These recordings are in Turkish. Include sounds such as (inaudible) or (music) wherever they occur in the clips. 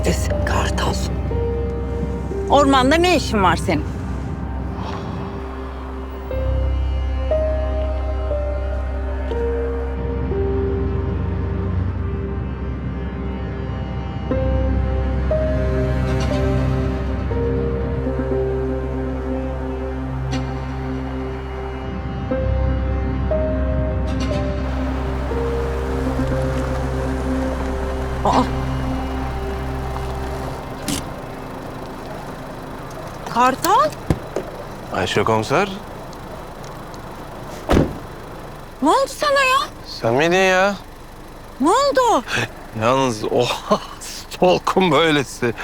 Neredesin Kartal? Ormanda ne işin var senin? Kartal? Ayşe komiser, Ne oldu sana ya? sen miydin ya? Ne oldu? Yalnız oha (laughs) stalkum böylesi.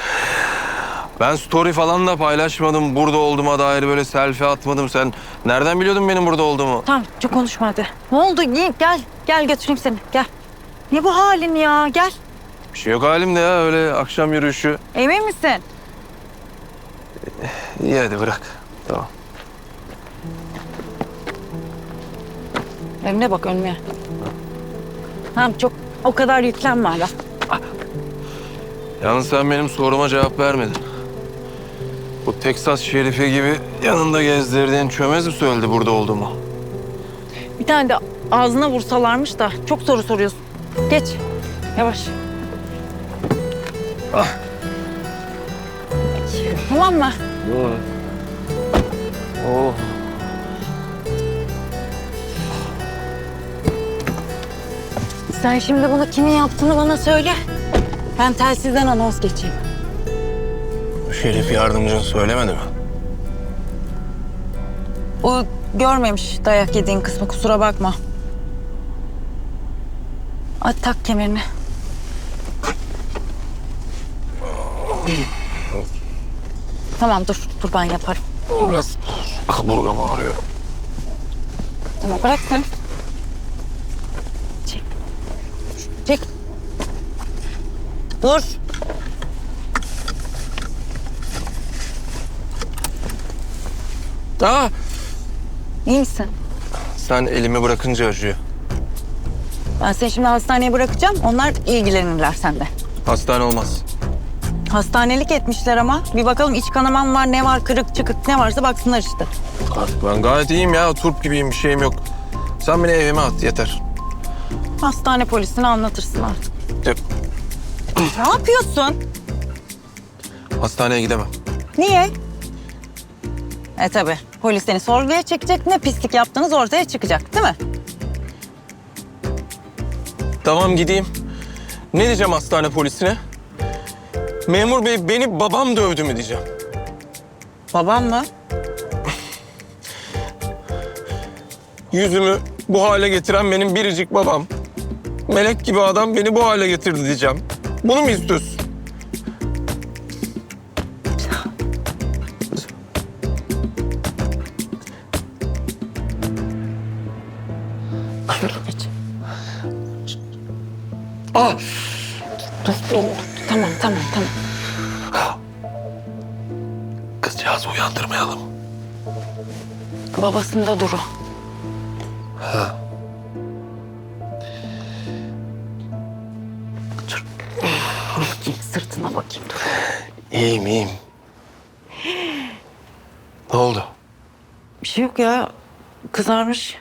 Ben story falan da paylaşmadım. Burada olduğuma dair böyle selfie atmadım. Sen nereden biliyordun benim burada olduğumu? Tamam çok konuşma hadi. Ne oldu? Gel, gel, gel götüreyim seni. Gel. Ne bu halin ya? Gel. Bir şey yok halimde ya öyle akşam yürüyüşü. Emin misin? İyi hadi bırak. Tamam. Önüne bak önüne. Tamam çok o kadar yüklenme hala. Yalnız sen benim soruma cevap vermedin. Bu Teksas şerifi gibi yanında gezdirdiğin çömez mi söyledi burada olduğumu? Bir tane de ağzına vursalarmış da çok soru soruyorsun. Geç. Yavaş. Ah. Tamam mı? Oh. Sen şimdi bunu kimin yaptığını bana söyle. Ben telsizden anons geçeyim. Şerif yardımcın söylemedi mi? O görmemiş dayak yediğin kısmı kusura bakma. Hadi tak kemerini. Tamam dur, dur ben yaparım. Biraz kaburgam ağrıyor. Tamam bırak sen. Çek. Çek. Dur. Aa, İyi misin? sen elimi bırakınca acıyor. Ben seni şimdi hastaneye bırakacağım. Onlar ilgilenirler sende. Hastane olmaz. Hastanelik etmişler ama. Bir bakalım iç kanaman var, ne var, kırık çıkık ne varsa baksınlar işte. Ben gayet iyiyim ya. Turp gibiyim. Bir şeyim yok. Sen beni evime at yeter. Hastane polisine anlatırsın artık. Yok, Ne yapıyorsun? Hastaneye gidemem. Niye? E tabi. Polis seni sorguya çekecek. Ne pislik yaptığınız ortaya çıkacak değil mi? Tamam gideyim. Ne diyeceğim hastane polisine? Memur bey beni babam dövdü mü diyeceğim. Babam mı? Yüzümü bu hale getiren benim biricik babam. Melek gibi adam beni bu hale getirdi diyeceğim. Bunu mu istiyorsun? Geç. Ah! Dur, dur. Tamam, tamam, tamam. Kızcağızı uyandırmayalım. Babasında Duru. Dur. Bakayım, (laughs) sırtına bakayım dur. İyiyim iyiyim. Ne oldu? Bir şey yok ya. Kızarmış.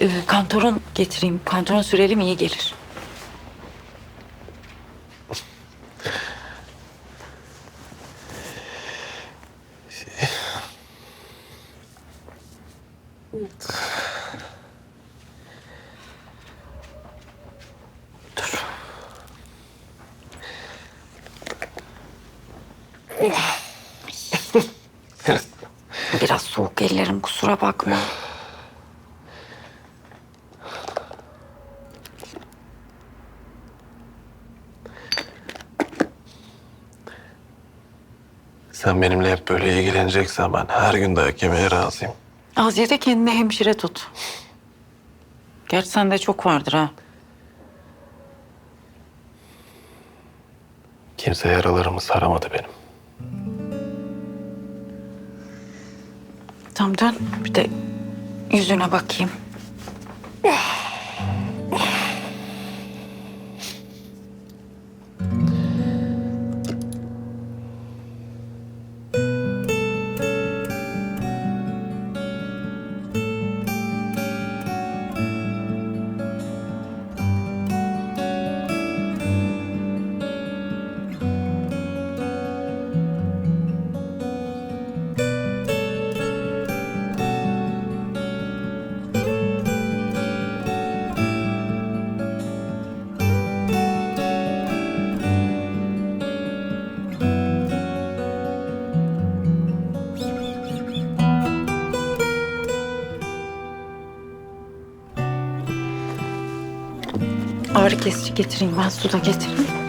Ee, kantoron getireyim. Kantoron sürelim iyi gelir. Dur. (laughs) Biraz soğuk ellerim kusura bakma. Sen benimle hep böyle ilgileneceksen ben her gün dayak yemeye razıyım. De kendine hemşire tut. Gerçi sende çok vardır ha. Kimse yaralarımı saramadı benim. Tamam dön bir de yüzüne bakayım. Ağrı kesici getireyim ben su da getireyim.